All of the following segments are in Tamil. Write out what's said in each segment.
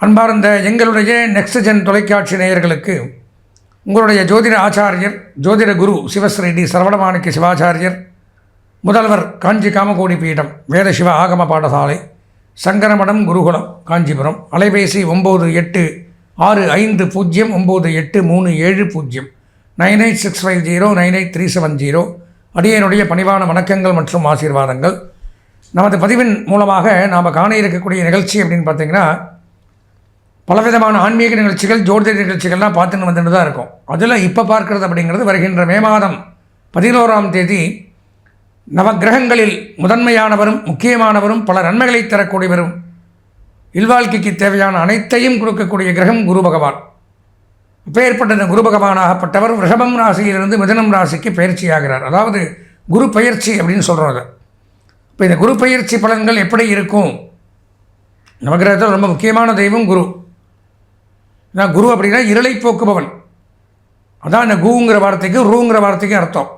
அன்பார்ந்த எங்களுடைய நெக்ஸ்ட் ஜென் தொலைக்காட்சி நேயர்களுக்கு உங்களுடைய ஜோதிட ஆச்சாரியர் ஜோதிட குரு சிவஸ்ரீ டி சரவணமாணிக்க சிவாச்சாரியர் முதல்வர் காஞ்சி காமகோடி பீடம் வேதசிவ ஆகம பாடசாலை சங்கரமடம் குருகுலம் காஞ்சிபுரம் அலைபேசி ஒம்பது எட்டு ஆறு ஐந்து பூஜ்ஜியம் ஒம்பது எட்டு மூணு ஏழு பூஜ்ஜியம் nine eight six five zero nine eight three seven zero அடியனுடைய பணிவான வணக்கங்கள் மற்றும் ஆசீர்வாதங்கள். நமது பதிவின் மூலமாக நாம் காண இருக்கக்கூடிய நிகழ்ச்சி அப்படின்னு பார்த்தீங்கன்னா பலவிதமான ஆன்மீக நிகழ்ச்சிகள் ஜோதிட நிகழ்ச்சிகள்லாம் பார்த்துன்னு வந்துட்டு தான் இருக்கும். அதில் இப்போ பார்க்குறது அப்படிங்கிறது வருகின்ற மே மாதம் பதினோராம் தேதி நவக்கிரகங்களில் முதன்மையானவரும் முக்கியமானவரும் பல நன்மைகளை தரக்கூடியவரும் இல்வாழ்க்கைக்கு தேவையான அனைத்தையும் கொடுக்கக்கூடிய கிரகம் குரு பகவான். அப்பேற்பட்ட இந்த குரு பகவானாகப்பட்டவர் ரிஷபம் ராசியிலிருந்து மிதனம் ராசிக்கு பயிற்சியாகிறார் அதாவது குரு பயிற்சி அப்படின்னு சொல்கிறாங்க இப்போ இந்த குரு பயிற்சி பலன்கள் எப்படி இருக்கும்? நவகிரகத்தில் ரொம்ப முக்கியமான தெய்வம் குரு. நான் குரு அப்படின்னா இருளை போக்குபவன். அதான் இந்த கூங்கிற வார்த்தைக்கு ரூங்கிற வார்த்தைக்கு அர்த்தம்.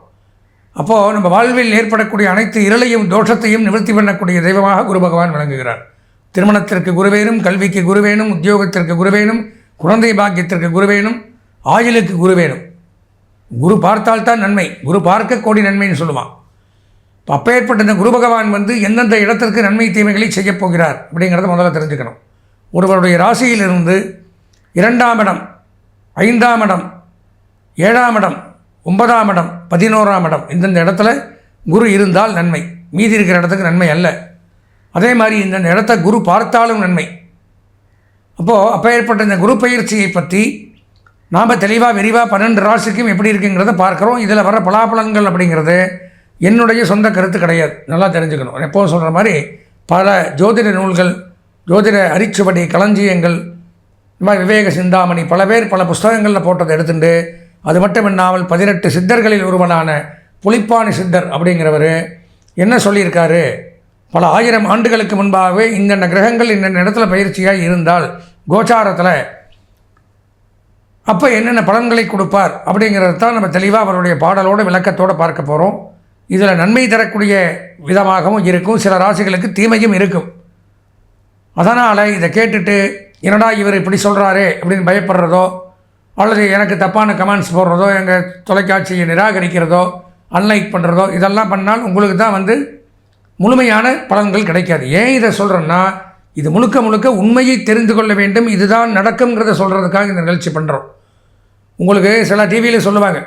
அப்போது நம்ம வாழ்வில் ஏற்படக்கூடிய அனைத்து இருளையும் தோஷத்தையும் நிவர்த்தி பண்ணக்கூடிய தெய்வமாக குரு பகவான் விளங்குகிறார். திருமணத்திற்கு குருவேனும் கல்விக்கு குருவேனும் உத்தியோகத்திற்கு குருவேனும் குழந்தை பாக்கியத்திற்கு குருவேனும் ஆயுளுக்கு குருவேனும் குரு பார்த்தால்தான் நன்மை. குரு பார்க்க கோடி நன்மைன்னு சொல்லுவான். இப்போ அப்பேற்பட்ட இந்த குரு பகவான் வந்து எந்தெந்த இடத்திற்கு நன்மை தீமைகளை செய்யப் போகிறார் அப்படிங்கிறத முதல்ல தெரிஞ்சுக்கணும். ஒருவருடைய ராசியிலிருந்து இரண்டாம் இடம் ஐந்தாம் இடம் ஏழாம் இடம் ஒன்பதாம் இடம் பதினோராம் இடம். இந்தந்த இடத்துல குரு இருந்தால் நன்மை. மீதி இருக்கிற இடத்துக்கு நன்மை அல்ல. அதே மாதிரி இந்தந்த இடத்த குரு பார்த்தாலும் நன்மை. அப்போது அப்போ ஏற்பட்ட இந்த குரு பயிற்சியை பற்றி நாம் தெளிவாக விரிவாக பன்னெண்டு ராசிக்கும் எப்படி இருக்குங்கிறத பார்க்குறோம். இதில் வர பலாபலன்கள் அப்படிங்கிறது என்னுடைய சொந்த கருத்து கிடையாது. நல்லா தெரிஞ்சுக்கணும். எப்போது சொல்கிற மாதிரி பல ஜோதிட நூல்கள் ஜோதிட அரிச்சுவடி களஞ்சியங்கள் இந்த மாதிரி விவேக சிந்தாமணி பல பேர் பல புஸ்தகங்களில் போட்டதை எடுத்துட்டு அது மட்டும் இல்லாமல் பதினெட்டு சித்தர்களில் ஒருவனான புலிப்பாணி சித்தர் அப்படிங்கிறவர் என்ன சொல்லியிருக்காரு? பல ஆயிரம் ஆண்டுகளுக்கு முன்பாகவே இந்தந்த கிரகங்கள் இந்த இடத்துல பயிற்சியாக இருந்தால் கோச்சாரத்தில் அப்போ என்னென்ன பலன்களை கொடுப்பார் அப்படிங்கிறது தான் நம்ம தெளிவாக அவருடைய பாடலோட விளக்கத்தோடு பார்க்க போகிறோம் இதில் நன்மை தரக்கூடிய விதமாகவும் இருக்கும் சில ராசிகளுக்கு தீமையும் இருக்கும். அதனால் இதை கேட்டுட்டு என்னடா இவர் இப்படி சொல்கிறாரே அப்படின்னு பயப்படுறதோ அல்லது எனக்கு தப்பான கமெண்ட்ஸ் போடுறதோ எங்கள் தொலைக்காட்சியை நிராகரிக்கிறதோ அன்லைக் பண்ணுறதோ இதெல்லாம் பண்ணால் உங்களுக்கு தான் வந்து முழுமையான பலன்கள் கிடைக்காது. ஏன் இதை சொல்கிறேன்னா இது முழுக்க முழுக்க உண்மையை தெரிந்து கொள்ள வேண்டும். இதுதான் நடக்குங்கிறத சொல்கிறதுக்காக இந்த நிகழ்ச்சி பண்ணுறோம் உங்களுக்கு சில டிவியில் சொல்லுவாங்க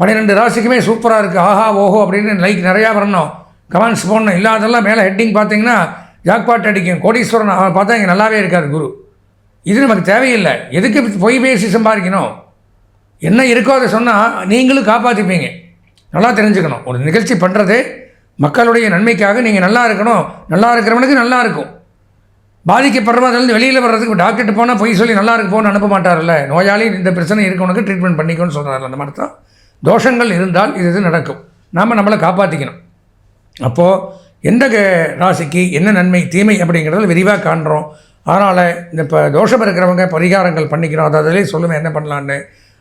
பன்னிரெண்டு ராசிக்குமே சூப்பராக இருக்குது ஆஹா ஓஹோ அப்படின்னு லைக் நிறையா வரணும். கமெண்ட்ஸ் போடணும். இல்லாதெல்லாம் மேலே ஹெட்டிங் பார்த்தீங்கன்னா ஜாக்பாட் அடிக்கும். கோடீஸ்வரன் பார்த்தா இங்கே நல்லாவே இருக்கார் குரு. இது நமக்கு தேவையில்லை. எதுக்கு பொய் பேசி சம்பாதிக்கணும்? என்ன இருக்கோ அதை சொன்னால் நீங்களும் காப்பாற்றிப்பீங்க நல்லா தெரிஞ்சுக்கணும். ஒரு நிகழ்ச்சி பண்ணுறது மக்களுடைய நன்மைக்காக நீங்கள் நல்லா இருக்கணும். நல்லா இருக்கிறவனுக்கு நல்லா இருக்கும். பாதிக்கப்படுறவன் அதுலேருந்து வெளியில் வர்றதுக்கு டாக்டர்கிட்ட போனால் பொய் சொல்லி நல்லா இருக்கு போன்னு அனுப்ப மாட்டார்ல நோயாளி இந்த பிரச்சனை இருக்கவனுக்கு ட்ரீட்மெண்ட் பண்ணிக்கணும்னு சொல்கிறார் அந்த மாதிரி தான் தோஷங்கள் இருந்தால் இது இது நடக்கும். நாம் நம்மளை காப்பாற்றிக்கணும் அப்போது எந்த ராசிக்கு என்ன நன்மை தீமை அப்படிங்கிறத விரிவாக காண்றோம். அதனால் இந்த இப்போ தோஷம் இருக்கிறவங்க பரிகாரங்கள் பண்ணிக்கிறோம். அதை அதிலே சொல்லுவேன் என்ன பண்ணலான்னு.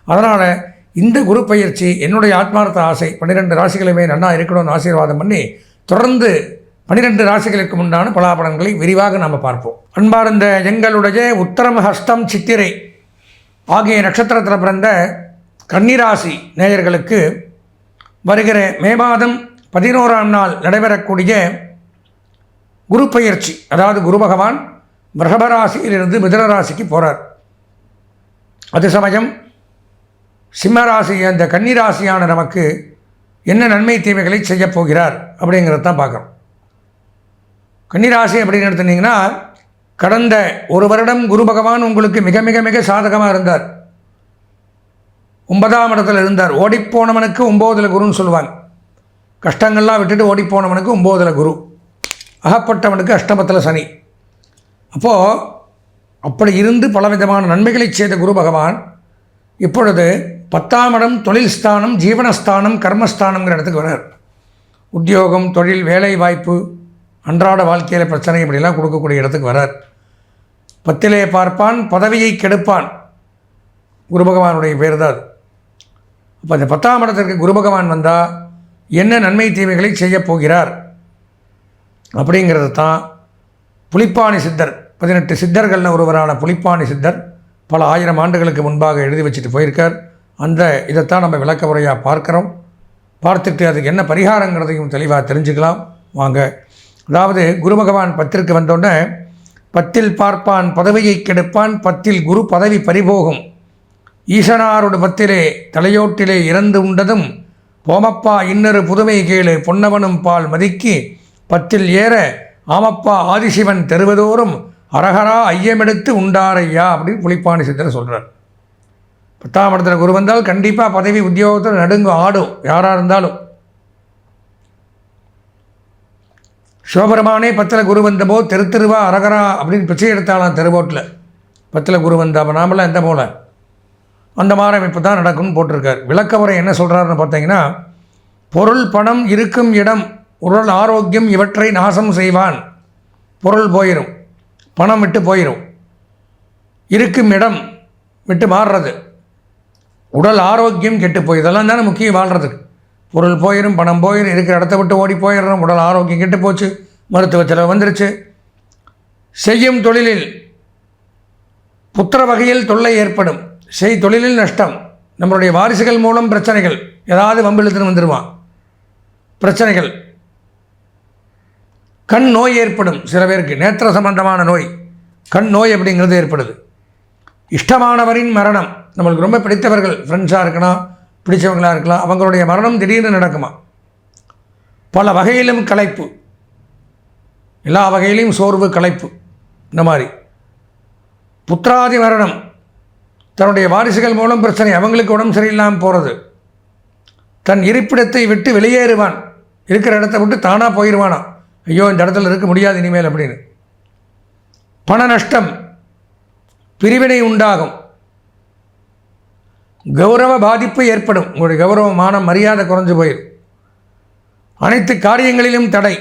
அதனால் இந்த குரு பயிற்சி என்னுடைய ஆத்மார்த்த ஆசை. பன்னிரெண்டு ராசிகளுமே நன்னா இருக்கணும்னு ஆசீர்வாதம் பண்ணி தொடர்ந்து பன்னிரெண்டு ராசிகளுக்கு உண்டான பலாபலன்களை விரிவாக நாம் பார்ப்போம். அன்பார்ந்த எங்களுடைய உத்தரம் ஹஸ்தம் சித்திரை. ஆகிய நட்சத்திரத்தில் பிறந்த கன்னிராசி நேயர்களுக்கு வருகிற மே மாதம் பதினோராம் நாள் நடைபெறக்கூடிய குரு பயிற்சி. அதாவது குரு பகவான் ரிஷபராசியிலிருந்து மிதனராசிக்கு போகிறார் அது சமயம் சிம்மராசி அந்த கன்னிராசியான நமக்கு என்ன நன்மை தீமைகளை செய்யப் போகிறார் அப்படிங்கிறத தான் பார்க்குறோம். கன்னிராசி அப்படின்னு எடுத்துட்டிங்கன்னா கடந்த ஒரு வருடம் குரு பகவான் உங்களுக்கு மிக மிக மிக சாதகமாக இருந்தார். ஒன்பதாம் இடத்துல இருந்தார். ஓடிப்போனவனுக்கு ஒம்போதில் குருன்னு சொல்லுவாங்க. கஷ்டங்கள்லாம் விட்டுட்டு ஓடிப்போனவனுக்கு ஒம்போதில் குரு. அகப்பட்டவனுக்கு அஷ்டமத்தில் சனி. அப்போது அப்படி இருந்து பலவிதமான நன்மைகளை செய்த குரு பகவான் இப்பொழுது பத்தாம் இடம் தொழில் ஸ்தானம் ஜீவனஸ்தானம் கர்மஸ்தானங்கிற இடத்துக்கு வரார் உத்தியோகம் தொழில் வேலை வாய்ப்பு அன்றாட வாழ்க்கையில் பிரச்சனை இப்படிலாம் கொடுக்கக்கூடிய இடத்துக்கு வரார் பத்திலே பார்ப்பான் பதவியை கெடுப்பான். குரு பகவானுடைய பேர் தான் அது. அப்போ அந்த பத்தாம் இடத்திற்கு குரு பகவான் வந்தால் என்ன நன்மை தீமைகளை செய்யப் போகிறார்? அப்படிங்கிறது தான் புலிப்பாணி சித்தர் பதினெட்டு சித்தர்களில் ஒருவரான புலிப்பாணி சித்தர் பல ஆயிரம் ஆண்டுகளுக்கு முன்பாக எழுதி வச்சுட்டு போயிருக்கார். அந்த இதைத்தான் நம்ம விளக்க உரையாக பார்க்குறோம். பார்த்துட்டு அதுக்கு என்ன பரிகாரங்கிறதையும் தெளிவாக தெரிஞ்சுக்கலாம். வாங்க. அதாவது குரு பகவான் பத்திற்கு வந்தோடனே பத்தில் பார்ப்பான் பதவியை கெடுப்பான் பத்தில் குரு பதவி பறிபோகும். ஈசனாரோடு பத்திலே தலையோட்டிலே இறந்து உண்டதும் போமப்பா இன்னொரு புதுமை கேளு பொன்னவனும் பால் மதிக்கி பத்தில் ஏற ஆமப்பா ஆதிசிவன் தெருவதோறும் அரகரா ஐயமெடுத்து உண்டாரையா அப்படின்னு புலிப்பாணி சித்தர் சொல்கிறார் பத்தாம் இடத்துல குரு வந்தால் கண்டிப்பாக பதவி உத்தியோகத்தில் நடுங்கும் ஆடும் யாராக இருந்தாலும். சிவபெருமானே பத்தில் குரு வந்தபோது தெரு தெருவா அரகரா அப்படின்னு பிச்சை எடுத்தாலாம் தெருவோட்டில். பத்தில் குரு வந்தாப்போ நாமெல்லாம் எந்த போல? அந்த மாதிரி அமைப்பு தான் நடக்கும்னு போட்டிருக்கார். விளக்கமுறை என்ன சொல்கிறாருன்னு பார்த்தீங்கன்னா பொருள் பணம் இருக்கும் இடம் உடல் ஆரோக்கியம் இவற்றை நாசம் செய்வான். பொருள் போயிடும் பணம் விட்டு போயிடும் இருக்கும் இடம் விட்டு மாறுறது. உடல் ஆரோக்கியம் கெட்டு போய் இதெல்லாம் தானே முக்கியம் வாழ்கிறதுக்கு பொருள் போயிடும் பணம் போயிடும் இருக்கிற இடத்த விட்டு ஓடி போயிடுறோம் உடல் ஆரோக்கியம் கெட்டு போச்சு மருத்துவ செலவு வந்துருச்சு. செய்யும் தொழிலில் புத்திர வகையில் தொல்லை ஏற்படும். செய் தொழிலில் நஷ்டம். நம்மளுடைய வாரிசுகள் மூலம் பிரச்சனைகள். ஏதாவது வம்பிழுத்துன்னு வந்துடுவான் பிரச்சனைகள். கண் நோய் ஏற்படும். சில பேருக்கு நேத்திர சம்பந்தமான நோய். கண் நோய் அப்படிங்கிறது ஏற்படுது. இஷ்டமானவரின் மரணம். நம்மளுக்கு ரொம்ப பிடித்தவர்கள் ஃப்ரெண்ட்ஸாக இருக்கலாம் பிடிச்சவங்களாக இருக்கலாம் அவங்களுடைய மரணம் திடீர்னு நடக்குமா? பல வகையிலும் களைப்பு. எல்லா வகையிலையும் சோர்வு களைப்பு. இந்த மாதிரி. புத்திராதி மரணம். தன்னுடைய வாரிசுகள் மூலம் பிரச்சனை அவங்களுக்கு உடம்பு சரியில்லாமல் போகிறது தன் இருப்பிடத்தை விட்டு வெளியேறுவான். இருக்கிற இடத்த விட்டு தானாக போயிடுவானா ஐயோ இந்த இடத்துல இருக்க முடியாது இனிமேல் அப்படின்னு. பண நஷ்டம் பிரிவினை உண்டாகும். கௌரவ பாதிப்பு ஏற்படும். உங்களுடைய கௌரவமான மரியாதை குறைஞ்சு போயிடும் அனைத்து காரியங்களிலும் தடை.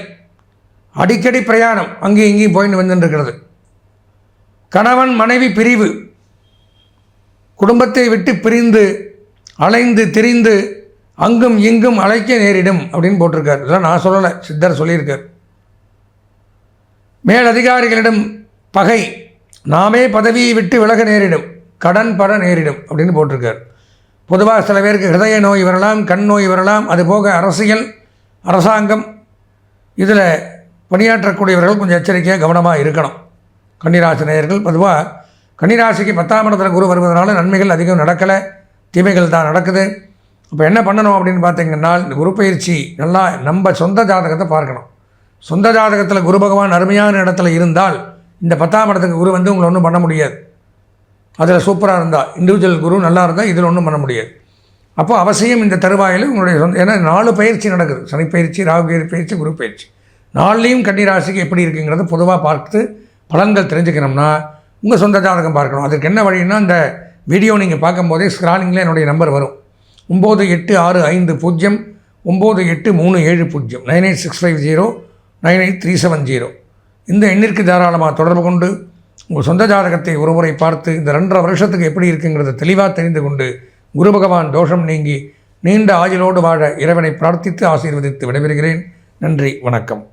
அடிக்கடி பிரயாணம் அங்கேயும் இங்கேயும் போயின்னு வந்துருக்கிறது கணவன் மனைவி பிரிவு. குடும்பத்தை விட்டு பிரிந்து அலைந்து திரிந்து அங்கும் இங்கும் அழைக்க நேரிடும் அப்படின்னு போட்டிருக்கார். இதெல்லாம் நான் சொல்லலை சித்தர் சொல்லியிருக்கார். மேலதிகாரிகளிடம் பகை நாமே பதவியை விட்டு விலக நேரிடும் கடன் பட நேரிடும் அப்படின்னு போட்டிருக்கார். பொதுவாக சில பேருக்கு ஹிருதய நோய் வரலாம் கண் நோய் வரலாம் அதுபோக அரசியல் அரசாங்கம் இதில் பணியாற்றக்கூடியவர்கள் கொஞ்சம் எச்சரிக்கையாக கவனமாக இருக்கணும். கன்னிராசி நேயர்கள் பொதுவாக கன்னிராசிக்கு பத்தாம் இடத்துல குரு வருவதனால நன்மைகள் அதிகம் நடக்கலை தீமைகள் தான் நடக்குது. இப்போ என்ன பண்ணணும் அப்படின்னு பார்த்தீங்கன்னா இந்த குரு பயிற்சி நல்லா நம்ம சொந்த ஜாதகத்தை பார்க்கணும். சொந்த ஜாதகத்தில் குரு பகவான் அருமையான இடத்துல இருந்தால் இந்த பத்தாம் இடத்துக்கு குரு வந்து உங்களை ஒன்றும் பண்ண முடியாது. அதில் சூப்பராக இருந்தால் இண்டிவிஜுவல் குரு நல்லா இருந்தால் இதில் ஒன்றும் பண்ண முடியாது. அப்போ அவசியம் இந்த தருவாயில் உங்களுடைய சொந்த ஏன்னா நாலு பயிற்சி நடக்குது. சனி பயிற்சி ராகு பயிற்சி குரு பயிற்சி. நாலுலேயும் கன்னிராசிக்கு எப்படி இருக்குங்கிறத பொதுவாக பார்த்து பலன்கள் தெரிஞ்சுக்கணும்னா உங்கள் சொந்த ஜாதகம் பார்க்கணும். அதுக்கு என்ன வழின்னா இந்த வீடியோ நீங்கள் பார்க்கும்போதே ஸ்க்ராலிங்கில் என்னுடைய நம்பர் வரும். ஒம்பது எட்டு ஆறு ஐந்து பூஜ்ஜியம் ஒம்பது எட்டு மூணு ஏழு பூஜ்ஜியம் nine eight six five zero nine eight three seven zero. இந்த எண்ணிற்கு தாராளமாக தொடர்பு கொண்டு உங்கள் சொந்த ஜாதகத்தை ஒருமுறை பார்த்து இந்த ரெண்டரை வருஷத்துக்கு எப்படி இருக்குங்கிறத தெளிவாக தெரிந்து கொண்டு குரு பகவான் தோஷம் நீங்கி நீண்ட ஆயுளோடு வாழ இறைவனை பிரார்த்தித்து ஆசீர்வதித்து விடைபெறுகிறேன். நன்றி வணக்கம்.